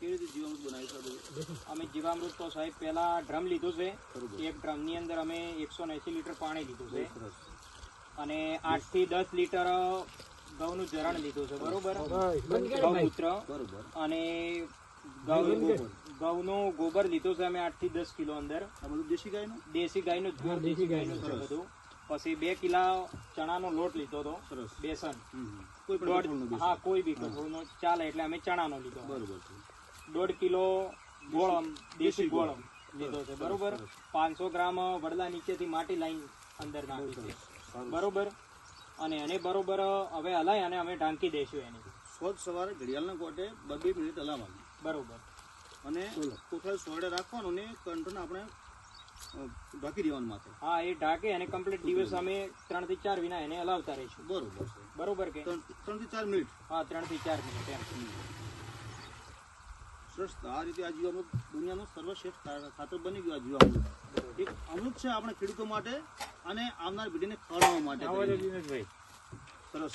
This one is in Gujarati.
કેવી રીતે જીવામૃત બનાવી શકું અમે જીવામૃત તો સાહેબ પહેલા ડ્રમ લીધું છે. એક ડ્રમની અંદર અમે એકસો એંસી લીટર પાણી લીધું છે. અને આઠથી દસ લીટર ઘઉંનું જરણ લીધું છે બરોબર? ગૌમૂત્ર અને ઘઉં ઘઉંનું ગોબર લીધું છે અમે આઠથી દસ કિલો અંદર. દેશી ગાયનું? દેશી ગાયનું નું દેશી દેશી ગાયનું છે બધું. પછી બે કિલા ચણાનો લોટ લીધો હતો બેસન. કોઈ. હા કોઈ બી કઠોળનો. ચાલે એટલે અમે ચણાનો લીધો. બરોબર દોઢ કિલો ગોળ દેશી ગોળ આમ લીધો છે. બરોબર? પાંચસો ગ્રામ વડલા નીચેથી માટી લાઈન અંદર નાખી છે. બરોબર? અને એને બરોબર હવે હલાય અને અમે ઢાંકી દઈશું એની. સોજ સવારે ઘડિયાળના કોટે બબે મિનિટ હલાવવાની. બરોબર. અને કોથળા સોડે રાખવાનું ને કંટ્રોલ આપણે ઢાંકી દેવાનું માથે. હા એ ઢાંકે અને કમ્પ્લીટ દિવસ અમે ત્રણથી ચાર વિના એને હલાવતા રહીશું. બરોબર બરોબર કે? ત્રણથી ચાર મિનિટ. હા ત્રણથી ચાર મિનિટ એમ. સરસ તો આ રીતે આ જીવામૃત દુનિયાનું સર્વશ્રેષ્ઠ ખાતર બની ગયું આ જીવામૃત. એક અમૃત છે આપણે ખેડૂતો માટે અને આવનાર પેઢીને ખવડાવવા માટે સરસ.